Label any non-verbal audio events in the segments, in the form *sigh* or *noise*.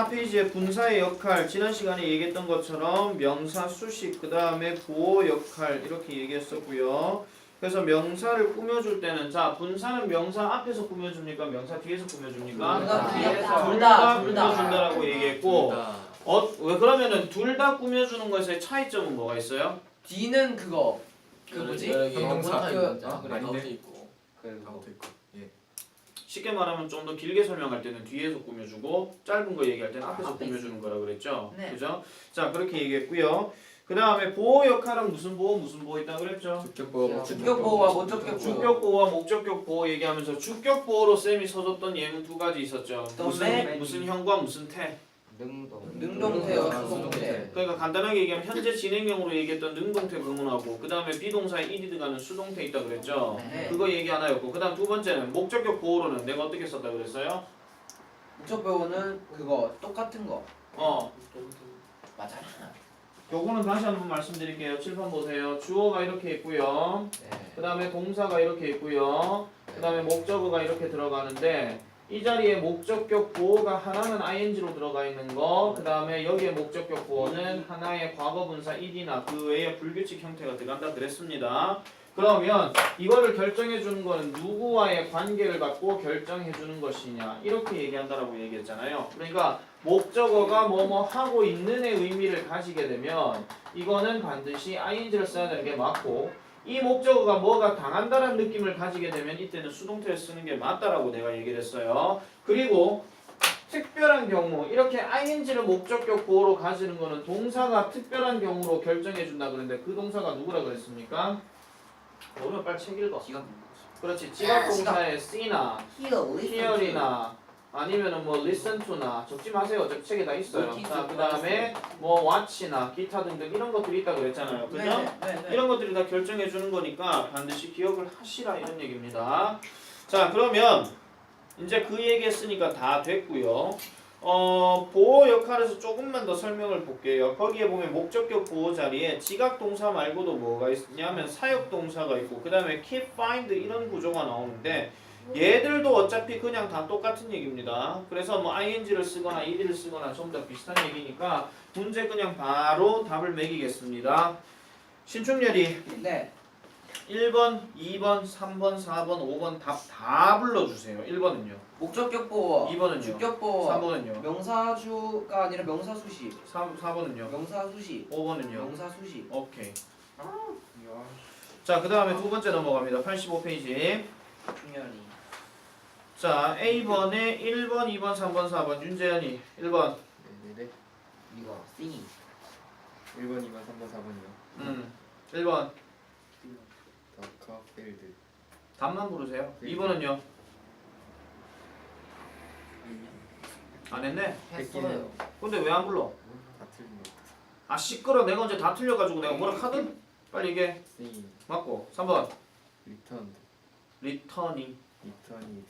4페이지의 분사의 역할 지난 시간에 얘기했던 것처럼 명사 수식 그 다음에 보호 역할 이렇게 얘기했었고요. 그래서 명사를 꾸며줄 때는 자 분사는 명사 앞에서 꾸며줍니까? 명사 뒤에서 꾸며줍니까? 둘다 뒤에서. 둘둘다 다, 둘 다. 꾸며준다라고 얘기했고 어, 왜 그러면은 둘 다 꾸며주는 것의 차이점은 뭐가 있어요? D는 그거 그 뭐지? 형용사. 그 아, 그래. 아닌데? 있고. 그리고 가운데 있고. 예. 쉽게 말하면 좀 더 길게 설명할 때는 뒤에서 꾸며주고 짧은 거 얘기할 때는 앞에서 앞에 꾸며주는 거라 그랬죠. 네. 그죠? 자 그렇게 얘기했고요. 그 다음에 보호 역할은 무슨 보호 무슨 보호 있다 그랬죠? 주격 보호. 주격 보호와 목적격 보호. 주격 보호와 목적격 보호 얘기하면서 주격 보호로 쌤이 써줬던 예문 두 가지 있었죠. 또 무슨 맨- 무슨 형과 무슨 태. 능동태와 수동태. 그러니까 간단하게 얘기하면 현재 진행형으로 얘기했던 능동태 구문하고 그 다음에 비동사에 이디 들어가는 수동태 있다 그랬죠. 네. 그거 얘기 하나였고 그 다음 두 번째는 목적격 보호로는 내가 어떻게 썼다 그랬어요? 목적 보호는 그거 똑같은 거. 어 맞잖아. 요거는 다시 한번 말씀드릴게요. 칠판 보세요. 주어가 이렇게 있고요. 그 다음에 동사가 이렇게 있고요. 그 다음에 목적어가 이렇게 들어가는데 이 자리에 목적격 보호가 하나는 ing로 들어가 있는 거. 그 다음에 여기에 목적격 보호는 하나의 과거분사 id나 그 외에 불규칙 형태가 들어간다 그랬습니다. 그러면 이거를 결정해 주는 거는 누구와의 관계를 갖고 결정해 주는 것이냐 이렇게 얘기한다라고 얘기했잖아요. 그러니까 목적어가 뭐뭐 하고 있는의 의미를 가지게 되면 이거는 반드시 ing를 써야 되는 게 맞고 이 목적어가 뭐가 당한다는 느낌을 가지게 되면 이때는 수동태를 쓰는 게 맞다라고 내가 얘기를 했어요. 그리고 특별한 경우 이렇게 ing를 목적격 보호로 가지는 거는 동사가 특별한 경우로 결정해 준다 그랬는데 그 동사가 누구라 그랬습니까? 오늘 빨리 책 읽어. 그렇지. 지각 동사의 see나 hear이나 아니면은 뭐 listen to나 적지 마세요. 저 책에 다 있어요. 자, 그다음에 뭐 watch나 기타 등등 이런 것들이 있다 그랬잖아요. 그죠? 네, 네. 이런 것들이 다 결정해 주는 거니까 반드시 기억을 하시라 이런 얘기입니다. 자, 그러면 이제 그 얘기 했으니까 다 됐고요. 어, 보호 역할에서 조금만 더 설명을 볼게요. 거기에 보면 목적격 보호 자리에 지각 동사 말고도 뭐가 있냐면 사역 동사가 있고 그다음에 keep, find 이런 구조가 나오는데 얘들도 어차피 그냥 다 똑같은 얘기입니다. 그래서 뭐 ing를 쓰거나 ed를 쓰거나 전부 다 비슷한 얘기니까 문제 그냥 바로 답을 매기겠습니다. 신충렬이 네. 1번, 2번, 3번, 4번, 5번 답 다 불러주세요. 1번은요. 목적격 보호. 2번은요. 주격 보호. 3번은요. 명사주가 아니라 명사수식. 4, 4번은요. 명사수식. 5번은요. 명사수식. 오케이. 자, 그 다음에 두 번째 넘어갑니다. 85페이지. 중요하니. 자, A번에 1번, 2번, 3번, 4번. 윤재현이 1번. 네네네. 이거 싱이. 1번, 2번, 3번, 4번이요. 음. 1번. 다카 필드. 답만 부르세요. 2번은요. 안 했네. 했어요. 근데 왜 안 불러? 다 틀린 거. 아, 시끄러. 내가 언제 다 틀려 가지고 내가 뭐라 하든? 빨리 이게 C. 맞고. 3번. 리턴. 리터닝.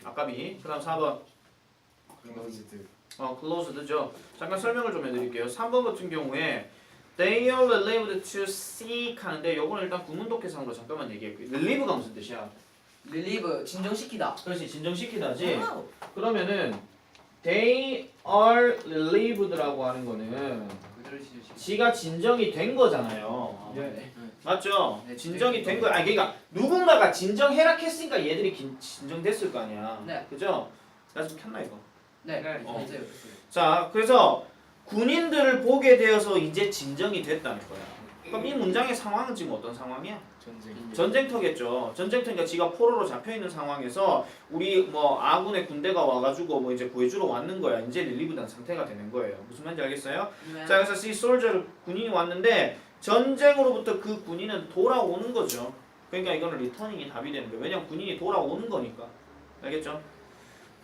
아까비. 그 다음 4번. 클로즈드. 어, closed죠. 잠깐 설명을 좀 해드릴게요. 3번 같은 경우에 they are relieved to seek 하는데 요거는 일단 구문독해서 한거 잠깐만 얘기했고요. relieve가 무슨 뜻이야? 릴리브 진정시키다. 그렇지 진정시키다지. 와우. 그러면은 they are relieved라고 하는 거는 그대로 지으시고. 지가 진정이 된 거잖아요. 네. 맞죠? 네, 진정이 된 거. 아 그러니까 누군가가 진정해라 했으니까 얘들이 긴- 진정됐을 거 아니야. 네. 그죠? 나 지금 켰나 이거? 네. 어. 됐어요. 자, 그래서 군인들을 보게 되어서 이제 진정이 됐다는 거야. 그럼 이 문장의 상황은 지금 어떤 상황이야? 전쟁. 전쟁터겠죠. 전쟁터니까 지가 포로로 잡혀 있는 상황에서 우리 뭐 아군의 군대가 와가지고 뭐 이제 구해주러 왔는 거야. 이제 릴리브된 상태가 되는 거예요. 무슨 말인지 알겠어요? 네. 자, 그래서 이 솔저 군인이 왔는데 전쟁으로부터 그 군인은 돌아오는 거죠. 그러니까 이거는 리터닝이 답이 되는 거예요. 왜냐면 군인이 돌아오는 거니까. 알겠죠?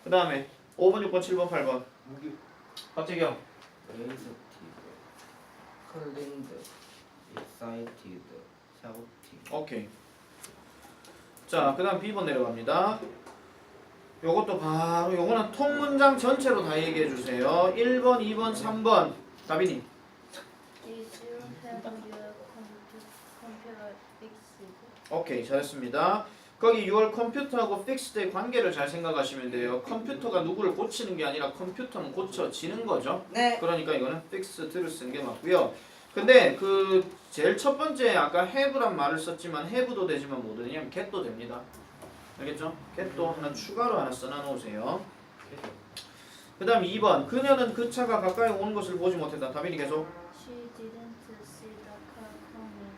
그 다음에 5번, 6번, 7번, 8번. 박재경. 레이스티브, 컬링드, 익사이티드, 샤우팅. 오케이. 자, 그 다음 B번 내려갑니다. 요것도 바로 요거는 통문장 전체로 다 얘기해 주세요. 1번, 2번, 3번. 다빈이. Did you have your computer, computer fixed? 오케이, 잘했습니다. 거기 your 컴퓨터하고 fixed의 관계를 잘 생각하시면 돼요. 컴퓨터가 누구를 고치는 게 아니라 컴퓨터는 고쳐지는 거죠. 네. 그러니까 이거는 fixed를 쓰는 게 맞고요. 근데 그 제일 첫 번째 아까 have란 말을 썼지만 have도 되지만 뭐 되냐면 get도 됩니다. 알겠죠? get도 하나 추가로 하나 써놔 놓으세요. 그 다음 2번 그녀는 그 차가 가까이 오는 것을 보지 못했다. 다빈이 계속 She didn't see the car coming.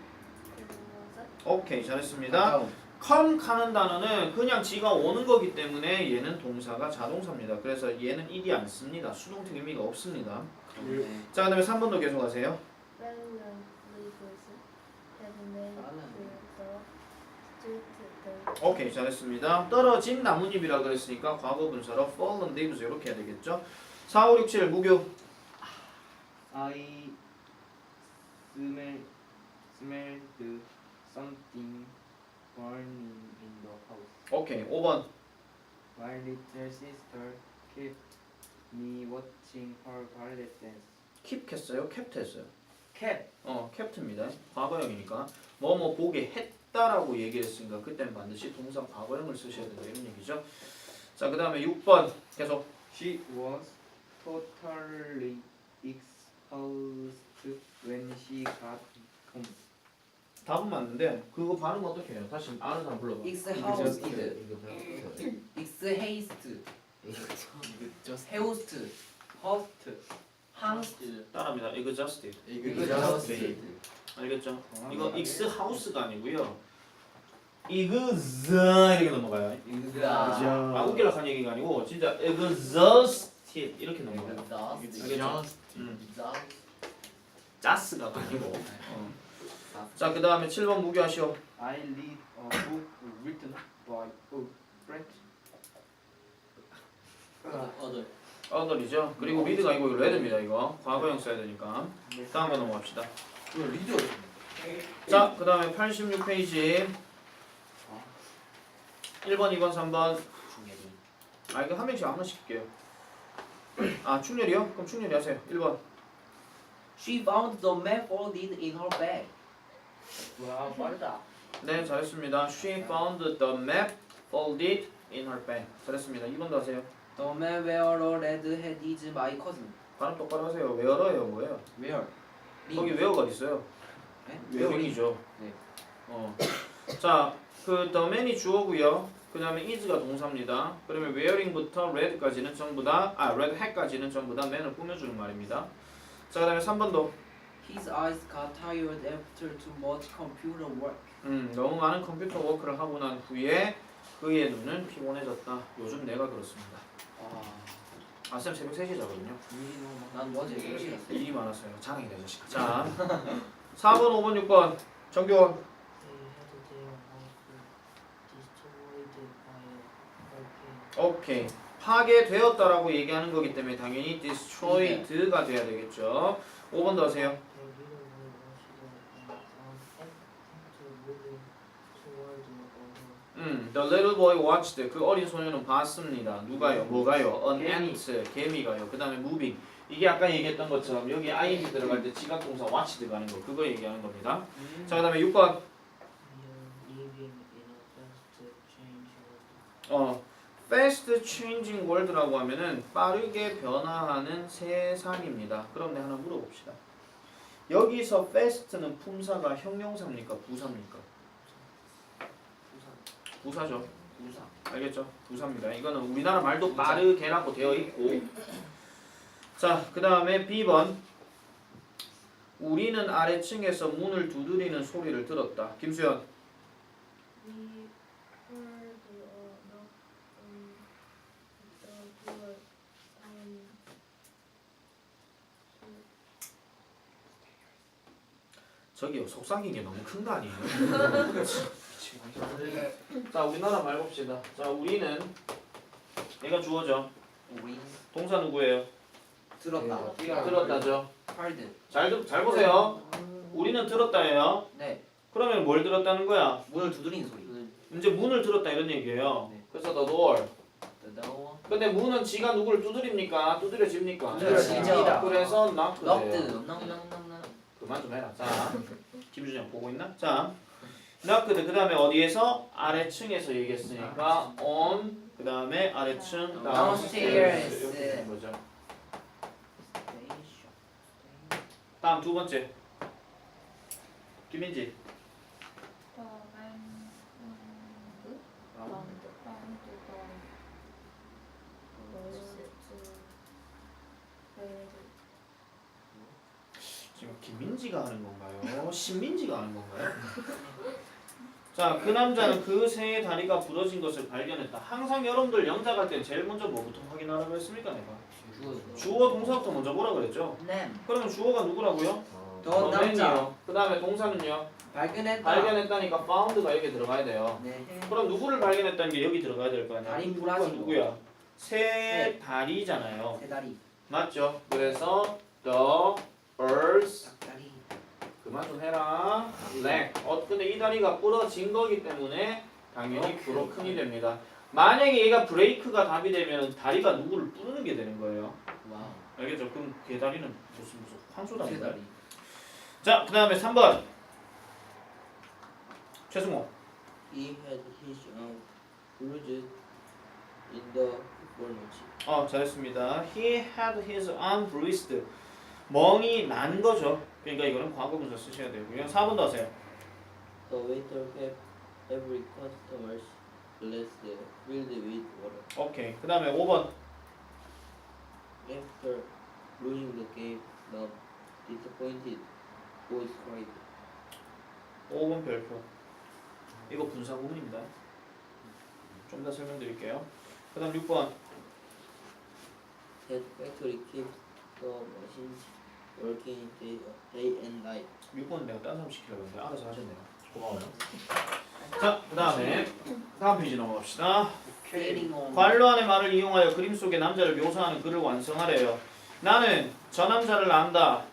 그리고 that 오케이 잘했습니다. come 가는 단어는 그냥 지가 오는 거기 때문에 얘는 동사가 자동사입니다. 그래서 얘는 일이 안 씁니다. 수동태 의미가 없습니다. 네. 자 그 다음에 3번도 계속 하세요. violent leaders have made the street the 오케이 잘했습니다. 떨어진 나뭇잎이라 그랬으니까 과거 분사로 fallen leaves 이렇게 해야 되겠죠. 4, 5, 6, 7 무교 I smell smelled something burning in the house. 오케이 5번 My little sister kept me watching her ballet dance. keep 했어요? kept 했어요? Kept. 어 kept입니다. 과거형이니까 뭐 뭐 보게 했다라고 얘기했으니까 그때는 반드시 동사 과거형을 쓰셔야 된다 이런 얘기죠. 자 그 다음에 6번 계속 She was totally exhausted when she got home. 답은 맞는데 그거 발음 어떻게 해요? 다시 아는 사람 불러봐. 익스 하우스드. 익스 헤이스트. *laughs* just 헤우스트. 허스트. 항스트. 따라합니다. exhausted. exhausted. 알겠죠? 이거 익스 하우스가 아니고요. 이그즈 이렇게 넘어가요. 익스하. 아 웃기려고 한 얘기가 아니고 진짜 exhausted 이렇게 넘어가요. 알겠죠? 음. 익스하우스트. 자스가 아니고. 어. 자, 그 다음에 7번 무교하시오. I read a book written by a French 어들. other이죠. 그리고 read가 아니고 이거 read입니다. 이거 과거형 써야 되니까. 다음 거 넘어갑시다. 이거 리더. 자, 그 다음에 86페이지. 1번, 2번, 3번. 아, 이거 한 명씩 하나씩 할게요. 아, 충렬이요? 그럼 충렬이 하세요. 1번. She found the map folded in her bag. 와 빠르다. 네, 잘했습니다. She found the map folded in her bag. 잘했습니다. 2번도 하세요. The man wear a red hat is my cousin. 발음 똑바로 하세요. where예요, 뭐예요? Where? 거기 어디 있어요? 네? where이죠. 네. 어. 자, 그 the man이 주어고요. 그 다음에 is가 동사입니다. 그러면 wearing부터 red까지는 전부 다, 아, red hat까지는 전부 다 man을 꾸며주는 말입니다. 자, 그 다음에 3번도. His eyes got tired after too much computer work. 음, 너무 많은 컴퓨터 워크를 하고 난 후에 그의 눈은 피곤해졌다. 요즘 내가 그렇습니다. 아, 아, 쌤 새벽 3시에 자거든요. 난 어제 일찍 잤어. 일이 많았어요. 자랑이다, 이 자식. 자, 4번, 5번, 6번. 정교원. 오케이. 파괴되었다라고 얘기하는 거기 때문에 당연히 destroyed가 돼야 되겠죠. 5번도 하세요. 음, the little boy watched. 그 어린 소녀는 봤습니다. 누가요? 뭐가요? An ant. 개미가요. 그 다음에 moving. 이게 아까 얘기했던 것처럼 여기 ing 들어갈 때 지각동사 watched 가는 거. 그거 얘기하는 겁니다. 자, 그 다음에 6번. 어, fast changing world라고 하면은 빠르게 변화하는 세상입니다. 그럼 내 하나 물어봅시다. 여기서 fast는 품사가 형용사입니까? 부사입니까? 부사죠. 우사. 알겠죠? 부사입니다. 이거는 우리나라 말도 빠르게라고 되어 있고. 자, 그 다음에 B번. 우리는 아래층에서 문을 두드리는 소리를 들었다. 김수현. We heard a knock on the door and 저기요 속삭이는 게 너무 큰 거 아니에요? *laughs* 자 우리나라 말 봅시다. 자 우리는 얘가 주어져. 우리 동사 누구예요? 들었다. 들었다죠. heard. 잘, 듣- 잘 보세요. 우리는 들었다예요. 네. 그러면 뭘 들었다는 거야? 문을 두드리는 소리. 이제 문을 들었다 이런 얘기예요. 네. 그래서 the door. The door. 근데 문은 지가 누구를 두드립니까? 두드려집니까? 두드려집니다. 그래서 knock knocked. 돼요. knock knock knock knock. 그만 좀 해라. 자, 김준영 보고 있나? 자, knocked 그 다음에 어디에서 아래층에서 얘기했으니까 on 그 다음에 아래층 Downstairs. 이렇게 되는 거죠. 다음 두 번째 김민지 The man found found found the worst bed. 지금 김민지가 하는 건가요? 신민지가 하는 건가요? *laughs* 자, 그 남자는 그 새의 다리가 부러진 것을 발견했다. 항상 여러분들 영작 할 때 제일 먼저 뭐부터 확인하라고 했습니까, 내가? 주어 동사부터 먼저 보라 그랬죠? 네. 그러면 주어가 누구라고요? 더 남자. 그 다음에 동사는요? 발견했다. 발견했다니까 found가 여기 들어가야 돼요. 네. 그럼 누구를 발견했다는 게 여기 들어가야 될 거 아니야? 다리 누가 부러진 거. 누구야? 새 다리잖아요. 세 다리. 맞죠? 그래서 the 닭다리. 그만 좀 해라. leg. 어 근데 이 다리가 부러진 거기 때문에 당연히 브로큰이 됩니다. 만약에 얘가 브레이크가 답이 되면 다리가 누구를 부르는 게 되는 거예요. 알겠죠? 그럼 걔 다리는 무슨 무슨 황소 세 다리인가요? 다리. 자, 그다음에 3번. 최승호. He had his arm bruised in the match. 어, 잘했습니다. He had his arm bruised. 멍이 난 거죠. 그러니까 이거는 과거 분사 쓰셔야 되고요. 4번 더 하세요. The waiter kept every customer's glass filled with water. 오케이. 그 다음에 5번. After losing the game, the disappointed boys cried. 5번 별표. 이거 분사 부분입니다. 좀 더 설명드릴게요. 그 다음 6번. That factory keeps the machines working day, day and night. 6번 내가 딴 사람 시키려고 했는데 알아서 하셨네요. 고마워요. 자, 그 다음에 다음 페이지 넘어갑시다. Trading on. 관로 안의 말을 이용하여 그림 속의 남자를 묘사하는 글을 완성하래요. 나는 저 남자를 안다.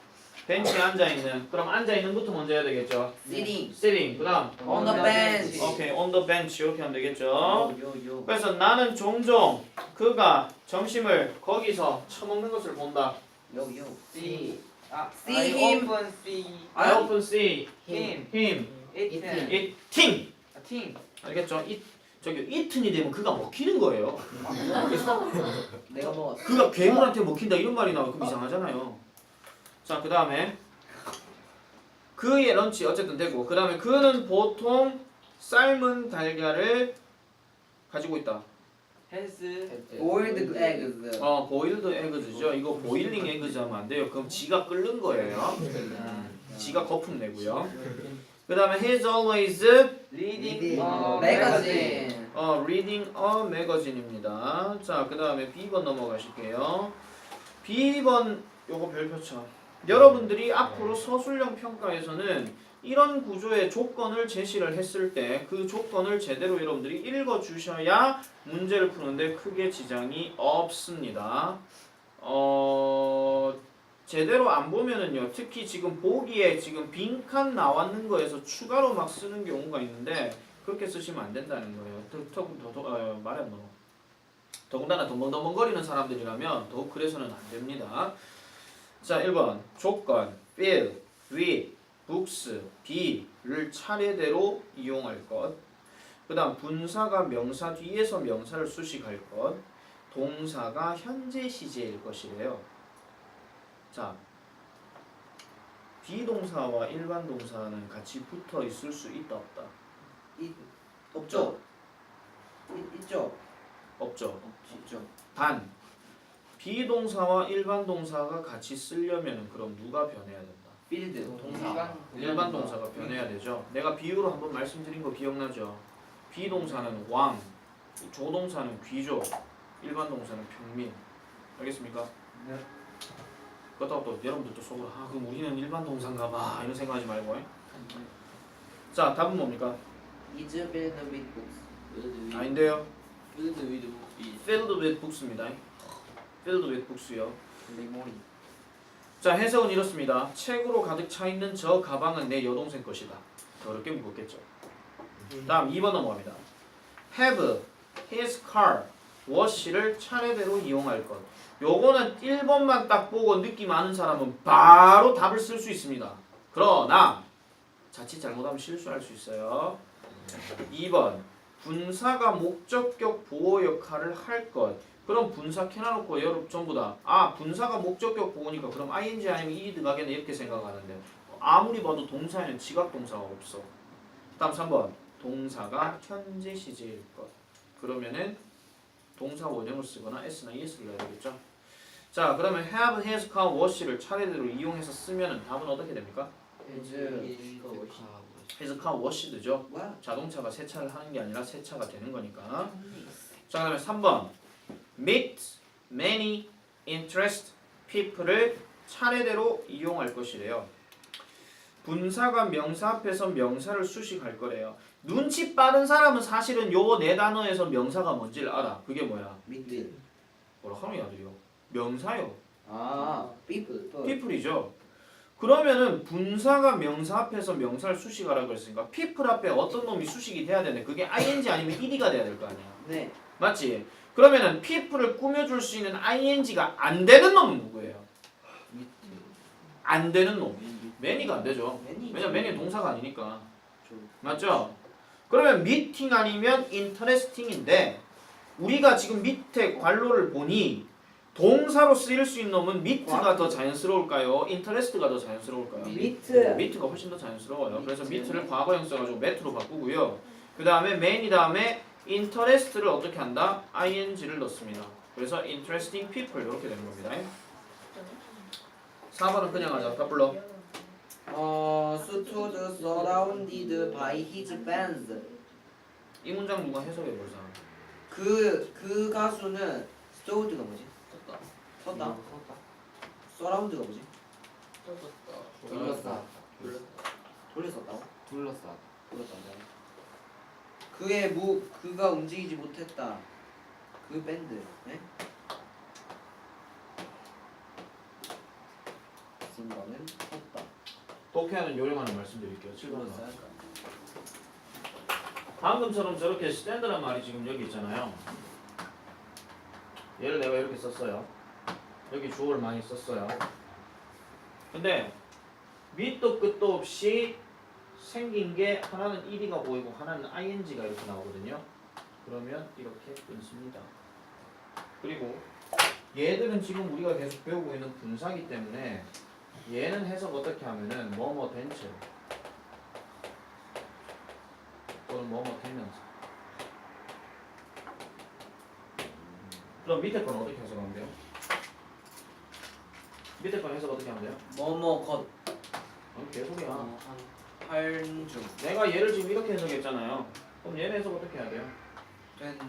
벤치에 앉아 있는. 그럼 앉아 있는 것부터 먼저 해야 되겠죠. Sitting. sitting. 그다음 On the bench. 오케이 on the bench 이렇게 하면 되겠죠. 요요. 그래서 나는 종종 그가 점심을 거기서 처먹는 것을 본다. 요요. See. 아, See I him. often see I often see him him eating. eating. A team. 알겠죠? 이 저기 eaten이 되면 그가 먹히는 거예요. *laughs* 내가 먹었어. 그가 괴물한테 먹힌다 이런 말이 나오면 그럼 이상하잖아요. 자, 그 다음에 그의 런치 어쨌든 되고 그 다음에 그는 보통 삶은 달걀을 가지고 있다. Has Boiled eggs. 어, 보일드 에그즈죠. 이거 보일링 에그즈 하면 안 돼요. 그럼 지가 끓는 거예요. 음, 지가 거품 내고요. *laughs* 그 다음에 he's always reading a Magazine. 어, reading a magazine입니다. 자, 그 다음에 B번 넘어가실게요. B번 요거 별표처. 여러분들이 앞으로 서술형 평가에서는 이런 구조의 조건을 제시를 했을 때 그 조건을 제대로 여러분들이 읽어 주셔야 문제를 푸는데 크게 지장이 없습니다. 어, 제대로 안 보면은요. 특히 지금 보기에 지금 빈칸 나왔는 거에서 추가로 막 쓰는 경우가 있는데 그렇게 쓰시면 안 된다는 거예요. 더, 더, 더, 더 어, 말이 안 나와. 더군다나 덤벙덤벙거리는 사람들이라면 더욱 그래서는 안 됩니다. 자, 1번 조건 fill, with, books, be를 차례대로 이용할 것. 그 다음 분사가 명사 뒤에서 명사를 수식할 것. 동사가 현재 시제일 것이래요. 자, 비동사와 일반 동사는 같이 붙어 있을 수 있다 없다? 이 없죠. 이, 있죠. 없죠. 없죠. 단 비동사와 일반 동사가 같이 쓰려면 그럼 누가 변해야 된다? Field. 동사. 일반 동사가 변해야 되죠. 내가 비유로 한번 말씀드린 거 기억나죠? 비동사는 왕, 조동사는 귀족, 일반 동사는 평민. 알겠습니까? 네. 그렇다고 또 여러분들도 속으로 아 그럼 우리는 일반 동사인가 봐 이런 생각하지 말고. 자 답은 뭡니까? Is filled with books. 아닌데요. filled with books. Filled with books입니다. Filled with books요. 메모리. 자 해석은 이렇습니다. 책으로 가득 차 있는 저 가방은 내 여동생 것이다. 더 어렵게 묻겠죠. 다음 2번 넘어갑니다. Have his car wash를 차례대로 이용할 것. 요거는 1번만 딱 보고 느낌 아는 사람은 바로 답을 쓸 수 있습니다. 그러나 자칫 잘못하면 실수할 수 있어요. 2번 분사가 목적격 보호 역할을 할 것. 그럼 분사 켜놔놓고 여러분 전부 다 아 분사가 목적격 보호니까 그럼 ing 아니면 이 들어가겠네 이렇게 생각하는데 아무리 봐도 동사에는 지각 동사가 없어. 다음 3번 동사가 현재 시제일 것. 그러면은 동사 원형을 쓰거나 s나 es를 넣어야 되겠죠. 자 그러면 have, has, can, was를 차례대로 이용해서 쓰면은 답은 어떻게 됩니까? is has, can, wash드죠. 와. 자동차가 세차를 하는 게 아니라 세차가 되는 거니까. 자 그다음에 3번 meet many interest people을 차례대로 이용할 것이래요. 분사가 명사 앞에서 명사를 수식할 거래요. 눈치 빠른 사람은 사실은 요 네 단어에서 명사가 뭔지를 알아. 그게 뭐야? 미트. 뭐라 하는 아들이요? 명사요. 아 people. people이죠. 그러면은 분사가 명사 앞에서 명사를 수식하라고 그랬으니까 people 앞에 어떤 놈이 수식이 돼야 되네. 그게 ing 아니면 ed가 돼야 될 거 아니야. 네. 맞지? 그러면은 people을 꾸며줄 수 있는 ing가 안 되는 놈은 누구예요? 안 되는 놈. many가 안 되죠. 왜냐면 many 동사가 아니니까. 맞죠? 그러면 meeting 아니면 interesting인데 우리가 지금 밑에 관로를 보니 동사로 쓰일 수 있는 놈은 meet가 더 자연스러울까요? interest가 더 자연스러울까요? 미트. meet가 훨씬 더 자연스러워요. 그래서 meet를 과거형 써가지고 met로 바꾸고요. 그 다음에 many 다음에 interest를 어떻게 한다? ing를 넣습니다. 그래서 interesting people 이렇게 되는 겁니다. 4번은 그냥 하자. 다 불러. 어, stood surrounded by his fans. 이 문장 누가 해석해 볼 사람? 그, 그 가수는 stood가 뭐지? 떴다. 섰다. 섰다 surround가 뭐지? 떴다. 둘러싸 돌렸었다고? 둘러싸 돌렸었다. 그의 무, 그가 움직이지 못했다. 그 밴드. 네? 순간은 섰다. 독해하는 요령 하나 말씀드릴게요. 7번 둘러싸. 방금처럼 저렇게 스탠드란 말이 지금 여기 있잖아요. 얘를 내가 이렇게 썼어요. 여기 주어를 많이 썼어요. 근데 밑도 끝도 없이 생긴 게 하나는 ed가 보이고 하나는 ing가 이렇게 나오거든요. 그러면 이렇게 끊습니다. 그리고 얘들은 지금 우리가 계속 배우고 있는 분사기 때문에 얘는 해석 어떻게 하면은 뭐뭐 된 채. 또는 뭐뭐 되면서 그럼 밑에 건 어떻게 해석하면 돼요? 밑에 건 해석 어떻게 하면 돼요? 뭐뭐 것. 어, 계속이야 어, 한 팔 중. 내가 얘를 지금 이렇게 해석했잖아요 그럼 얘는 해석 어떻게 해야 돼요? 된다.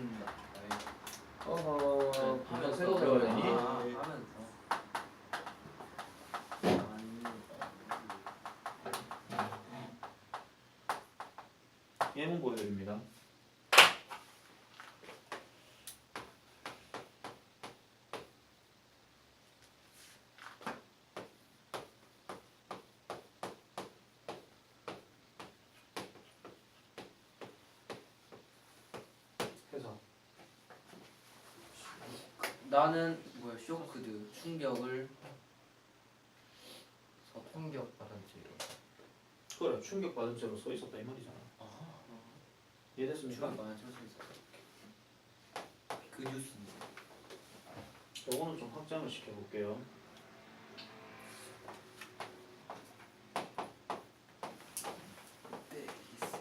어허 분명 하면서. 새로 배워야 되니? 아. 예문 보여드립니다 해석 나는 뭐야 쇼크드 충격을 충격 받은 채로. 그래 충격 받은 채로 써 있었다 이 말이잖아 이해됐습니까? 충격 많이 수 있어. 그 뉴스. 요거는 좀 확장을 시켜볼게요 네, 있어.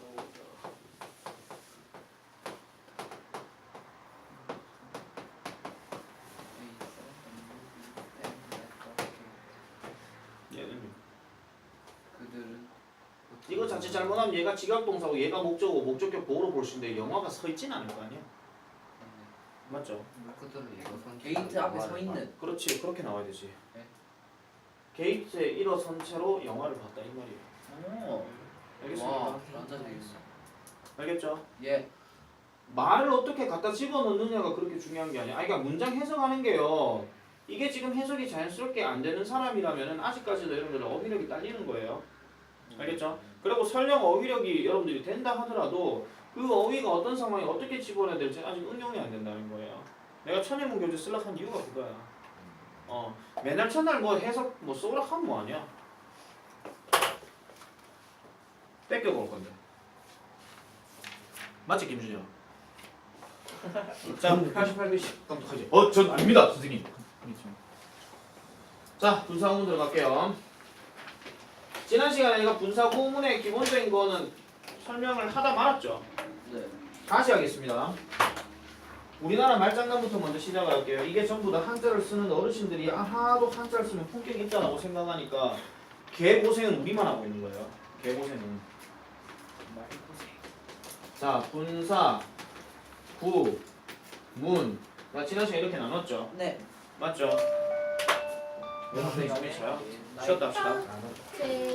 얘는 그들은 이거 자칫 잘못하면 얘가 지각동사고 얘가 목적어고 목적격 보호로 볼 수 있는데 영화가 서 있진 않을 거 아니야 맞죠? 게이트 앞에 서 있는 그렇지 그렇게 나와야 되지 네. 게이트에 일어선 채로 영화를 봤다 이 말이에요 오. 알겠습니까? 와, 완전. 알겠죠? 예. 말을 어떻게 갖다 집어넣느냐가 그렇게 중요한 게 아니야. 아니, 그러니까 문장 해석하는 게요. 이게 지금 해석이 자연스럽게 안 되는 사람이라면은 아직까지도 여러분들 어휘력이 딸리는 거예요. 알겠죠? 그리고 설령 어휘력이 여러분들이 된다 하더라도 그 어휘가 어떤 상황에 어떻게 집어넣어야 될지 아직 응용이 안 된다는 거예요. 내가 천해문 교재 쓰려고 한 이유가 그거야. 어, 맨날 첫날 뭐 해석 뭐 쏘라 하면 뭐 하냐? 뺏겨 볼 건데. 맞지 김준영? 자, 88개 깜짝하지. 어, 전 아닙니다, 선생님. 자, 분사 구문 들어갈게요. 지난 시간에 제가 분사 구문의 기본적인 거는 설명을 하다 말았죠. 네. 다시 하겠습니다. 우리나라 말장난부터 먼저 시작할게요. 이게 전부 다 한자를 쓰는 어르신들이 아, 하도 한자를 쓰면 품격 있다라고 생각하니까 개고생은 우리만 하고 있는 거예요. 개고생은. 자, 분사, 구, 문. 나 지난 시간에 이렇게 나눴죠. 네. 맞죠? 왜 선생님 숨이 쉬어요? 쉬었다 합시다. 제